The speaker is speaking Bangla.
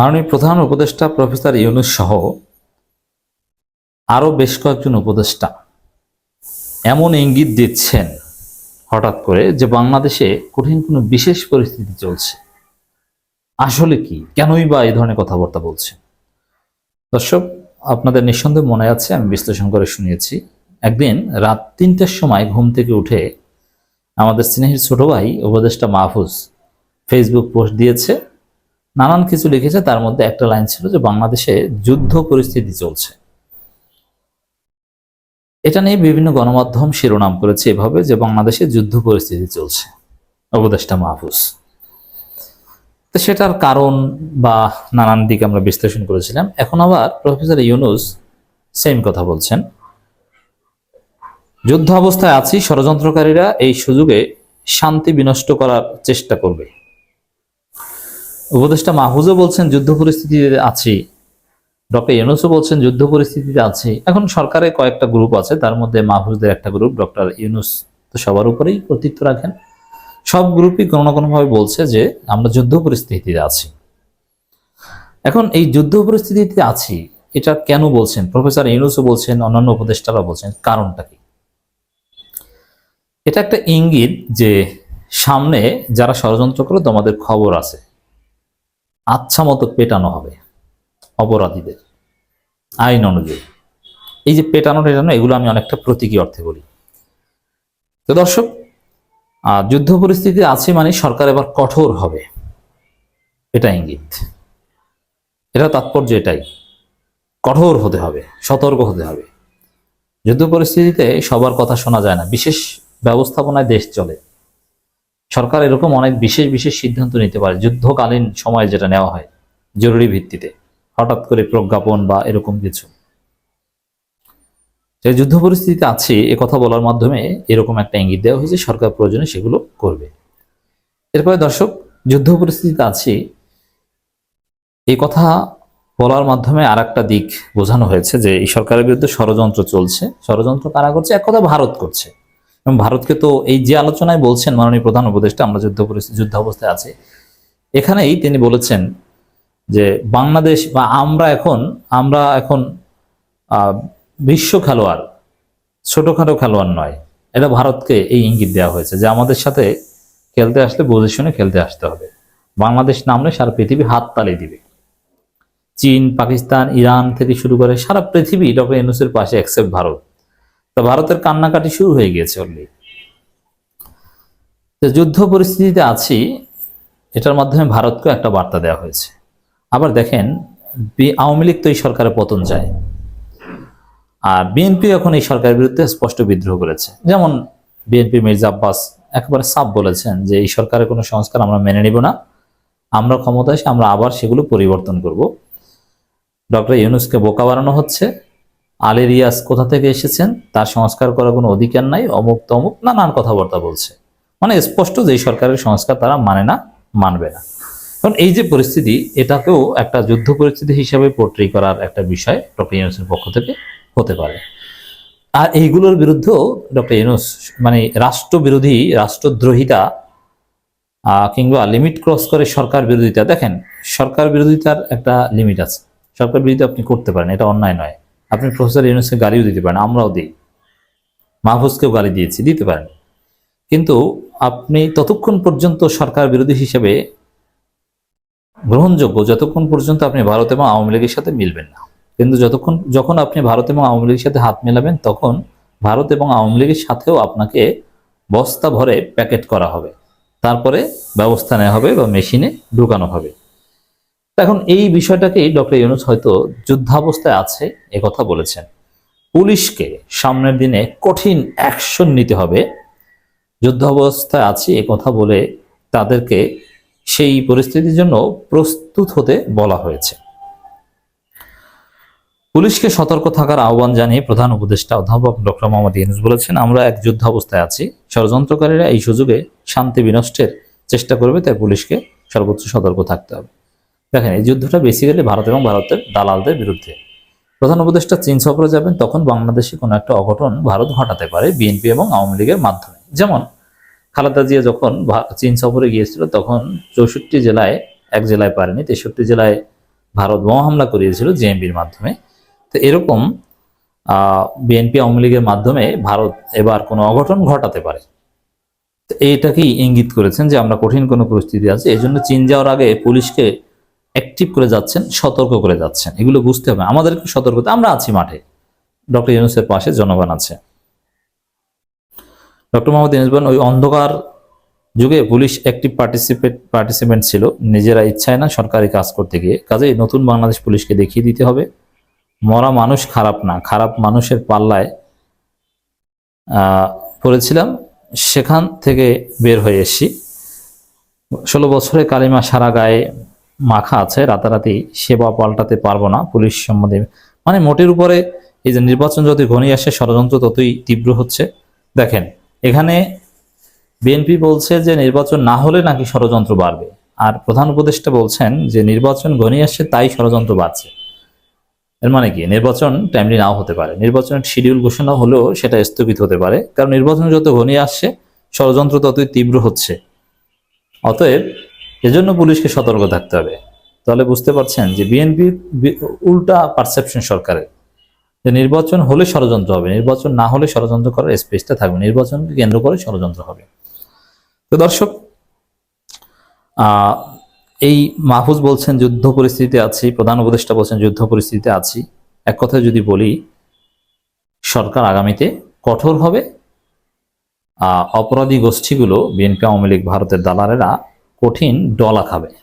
মাননীয় প্রধান উপদেষ্টা প্রফেসর ইউনুস সহ আরও বেশ কয়েকজন উপদেষ্টা এমন ইঙ্গিত দিচ্ছেন হঠাৎ করে যে বাংলাদেশে কঠিন কোনো বিশেষ পরিস্থিতি চলছে। আসলে কি? কেনই বা এই ধরনের কথাবার্তা বলছে দর্শক, আপনাদের নিঃসন্দেহে মনে আছে, আমি বিশ্লেষণ করে শুনিয়েছি, একদিন রাত তিনটার সময় ঘুম থেকে উঠে আমাদের স্নেহের ছোট ভাই উপদেষ্টা মাহফুজ ফেসবুক পোস্ট দিয়েছে। নানান কিছু লিখেছে, তার মধ্যে একটা লাইন ছিল যে বাংলাদেশে যুদ্ধ পরিস্থিতি চলছে। এটা নিয়ে বিভিন্ন গণমাধ্যম শিরোনাম করেছে এভাবে যে বাংলাদেশে যুদ্ধ পরিস্থিতি চলছে। উপদেষ্টা মাহফুজ। তো সেটার কারণ বা নানান দিক আমরা বিশ্লেষণ করেছিলাম। এখন আবার প্রফেসর ইউনুস সেম কথা বলছেন। যুদ্ধ অবস্থায় আছি, ষড়যন্ত্রকারীরা এই সুযোগে শান্তি বিনষ্ট করার চেষ্টা করবে। উপদেষ্টা মাহফুজও বলছেন যুদ্ধ পরিস্থিতিতে আছি। ডক্টর ইউনুসও বলছেন যুদ্ধ পরিস্থিতিতে আছি। এখন সরকারে কয়েকটা গ্রুপ আছে, তার মধ্যে মাহফুজদের একটা গ্রুপ, ডক্টর ইউনুস তো সবার উপরেই কর্তৃত্ব রাখেন। সব গ্রুপই কোনো না কোনোভাবে বলছে যে আমরা যুদ্ধ পরিস্থিতিতে আছি। এখন এই যুদ্ধ পরিস্থিতিতে আছি, এটা কেন বলছেন? প্রফেসর ইউনুসও বলছেন, অন্যান্য উপদেষ্টারা বলছেন, কারণটা কি? এটা একটা ইঙ্গিত যে সামনে যারা ষড়যন্ত্র করে, তোমাদের খবর আছে। আচ্ছা মতো পেটানো হবে অপরাধীদের আইন অনুযায়ী। এই যে পেটানো টেটানো এগুলো আমি অনেকটা প্রতীকী অর্থে বলি। তো দর্শক আহ, যুদ্ধ পরিস্থিতি আছে মানে সরকার এবার কঠোর হবে। এটা ইঙ্গিত। এটা তাৎপর্য এটাই। কঠোর হতে হবে সতর্ক হতে হবে। যুদ্ধ পরিস্থিতিতে সবার কথা শোনা যায় না বিশেষ ব্যবস্থাপনায় দেশ চলে। সরকার এরকম অনেক বিশেষ বিশেষ সিদ্ধান্ত নিতে পারে, যুদ্ধকালীন সময় যেটা নেওয়া হয় জরুরি ভিত্তিতে, হঠাৎ করে প্রজ্ঞাপন বা এরকম কিছু। যে যুদ্ধ পরিস্থিতিতে আছে, এ কথা বলার মাধ্যমে এরকম একটা ইঙ্গিত দেওয়া হয়েছে, সরকার প্রয়োজনে সেগুলো করবে। এরপরে দর্শক, যুদ্ধ পরিস্থিতিতে আছে এই কথা বলার মাধ্যমে আর একটা দিক বোঝানো হয়েছে যে, এই সরকারের বিরুদ্ধে ষড়যন্ত্র চলছে। ষড়যন্ত্র কারা করছে? এক কথা ভারত করছে। এবং ভারতকে তো এই যে আলোচনায় বলছেন মাননীয় প্রধান উপদেষ্টা, আমরা যুদ্ধ যুদ্ধ অবস্থায় আছে, এখানেই তিনি বলেছেন যে বাংলাদেশ বা আমরা এখন আমরা এখন বিশ্ব খেলোয়াড়, ছোটখাটো খেলোয়াড় নয়। এটা ভারতকে এই ইঙ্গিত দেওয়া হয়েছে যে আমাদের সাথে খেলতে আসলে বুঝে শুনে খেলতে আসতে হবে। বাংলাদেশ নামলে সারা পৃথিবী হাত তালি দিবে। চীন, পাকিস্তান, ইরান থেকে শুরু করে সারা পৃথিবী ডক্টর এনুসের পাশে অ্যাকসেপ্ট ভারত। তো ভারতের কান্নাকাটি শুরু হয়ে গিয়েছে অলরেডি তো যুদ্ধ পরিস্থিতিতে আছি, এটার মাধ্যমে ভারতকে একটা বার্তা দেওয়া হয়েছে। আবার দেখেন আওয়ামী লীগ তো এই সরকারের পতন যায়। আর বিএনপি এখন এই সরকারের বিরুদ্ধে স্পষ্ট বিদ্রোহ করেছে। যেমন বিএনপি মির্জা আব্বাস একেবারে সাপ বলেছেন যে, এই সরকারের কোনো সংস্কার আমরা মেনে নিব না। আমরা ক্ষমতায় আমরা আবার সেগুলো পরিবর্তন করব। ডক্টর ইউনুসকে বোকা বানানো হচ্ছে। আলী রিয়াজ কোথা থেকে এসেছেন? তার সংস্কার করার কোনো অধিকার নাই, অমুক তমুক নানান কথাবার্তা বলছে। মানে স্পষ্ট যে সরকারের সংস্কার তারা মানে না, মানবে না। কারণ এই যে পরিস্থিতি, এটাকেও একটা যুদ্ধ পরিস্থিতি হিসাবে পোর্ট্রি করার একটা বিষয় ডক্টর ইউনুসের পক্ষ থেকে হতে পারে। আর এইগুলোর বিরুদ্ধেও ডক্টর ইউনুস মানে রাষ্ট্রবিরোধী রাষ্ট্রদ্রোহিতা কিংবা লিমিট ক্রস করে সরকার বিরোধিতা। দেখেন, সরকার বিরোধিতার একটা লিমিট আছে। সরকার বিরোধিতা আপনি করতে পারেন, এটা অন্যায় নয়। আপনি প্রফেসর ইউনুসকে গালিও দিতে পারেন, আমরাও দিই। মাহফুজকেও গালি দিয়েছি, দিতে পারেন। কিন্তু আপনি ততক্ষণ পর্যন্ত সরকার বিরোধী হিসেবে গ্রহণযোগ্য, যতক্ষণ পর্যন্ত আপনি ভারত এবং আওয়ামী লীগের সাথে মিলবেন না। কিন্তু যতক্ষণ, যখন আপনি ভারত এবং আওয়ামী লীগের সাথে হাত মেলাবেন, তখন ভারত এবং আওয়ামী লীগের সাথেও আপনাকে বস্তা ভরে প্যাকেট করা হবে। তারপরে ব্যবস্থা নেওয়া হবে বা মেশিনে ঢুকানো হবে। এখন এই বিষয়টাকেই ডক্টর ইউনুস হয়তো যুদ্ধাবস্থায় আছে কথা বলেছেন। পুলিশকে সামনের দিনে কঠিন অ্যাকশন নিতে হবে। যুদ্ধাবস্থায় আছি কথা বলে তাদেরকে সেই পরিস্থিতির জন্য প্রস্তুত হতে বলা হয়েছে। পুলিশকে সতর্ক থাকার আহ্বান জানিয়ে প্রধান উপদেষ্টা অধ্যাপক ডক্টর মোহাম্মদ ইউনুস বলেছেন, আমরা এক যুদ্ধাবস্থায় আছি। ষড়যন্ত্রকারীরা এই সুযোগে শান্তি বিনষ্টের চেষ্টা করবে, তাই পুলিশকে সর্বোচ্চ সতর্ক থাকতে হবে। দেখেন, এই যুদ্ধটা বেসিক্যালি ভারত এবং ভারতের দালালদের বিরুদ্ধে। প্রধান উপদেষ্টা চীন সফরে যাবেন, তখন বাংলাদেশে কোনো একটা অঘটন ভারত ঘটাতে পারে বিএনপি এবং আওয়ামী লীগের মাধ্যমে। যেমন, খালেদা জিয়া যখন চীন সফরে গিয়েছিল, তখন চৌষট্টি জেলায়, এক জেলায় পারেনি, তেষট্টি জেলায় ভারত বোমা হামলা করিয়েছিল জেএমবির মাধ্যমে। তো এরকম বিএনপি আওয়ামী লীগের মাধ্যমে ভারত এবার কোনো অঘটন ঘটাতে পারে। এইটাকেই ইঙ্গিত করেছেন যে আমরা কঠিন কোনো পরিস্থিতি আছে? এই জন্য চীন যাওয়ার আগে পুলিশকে অ্যাক্টিভ করে যাচ্ছেন, সতর্ক করে যাচ্ছেন। এগুলো বুঝতে হবে। আমাদেরকে সতর্ক আমরা আছি মাঠে। ডক্টর ইউনুসের পাশে জনগণ আছে। ডক্টর মোহাম্মদ ইউনুস বলেন, ওই অন্ধকার যুগে পুলিশ অ্যাক্টিভ পার্টিসিপেট পার্টিসিপেন্ট ছিল। নিজেরা ইচ্ছায় না সরকারি কাজ করতে গিয়ে। কাজেই নতুন বাংলাদেশ পুলিশকে দেখিয়ে দিতে হবে। মরা মানুষ খারাপ না। খারাপ মানুষের পাল্লায় পড়েছিলাম। সেখান থেকে বের হয়ে এসছি। ষোলো বছরে কালিমা সারা গায়ে মাখা আছে, রাতারাতি সেবা পাল্টাতে পারব না, পুলিশ সম্বন্ধে। মানে মোটের উপরে এই যে নির্বাচন যত ঘনিয়ে আসে, ষড়যন্ত্র ততই তীব্র হচ্ছে। দেখেন, এখানে বিএনপি বলছে যে নির্বাচন না হলে নাকি ষড়যন্ত্র বাড়বে। আর প্রধান উপদেষ্টা বলছেন যে নির্বাচন ঘনিয়ে আসছে তাই ষড়যন্ত্র বাড়ছে। এর মানে কি? নির্বাচন টাইমলি নাও হতে পারে। নির্বাচনের শিডিউল ঘোষণা হলেও সেটা স্থগিত হতে পারে। কারণ নির্বাচন যত ঘনিয়ে আসছে ষড়যন্ত্র ততই তীব্র হচ্ছে। অতএব এজন্য পুলিশকে সতর্ক থাকতে হবে। তাহলে বুঝতে পারছেন যে বিএনপির উল্টা পারসেপশন সরকারের। যে নির্বাচন হলে ষড়যন্ত্র হবে, নির্বাচন না হলে ষড়যন্ত্র করার স্পেসটা থাকবে, নির্বাচনকে কেন্দ্র করে ষড়যন্ত্র হবে। তো দর্শক এই মাহফুজ বলছেন যুদ্ধ পরিস্থিতিতে আছি, প্রধান উপদেষ্টা বলছেন যুদ্ধ পরিস্থিতিতে আছি। এক কথায় যদি বলি, সরকার আগামীতে কঠোর হবে। অপরাধী গোষ্ঠীগুলো বিএনপি আওয়ামী লীগ, ভারতের দালালেরা কঠিন ডলা খাবে।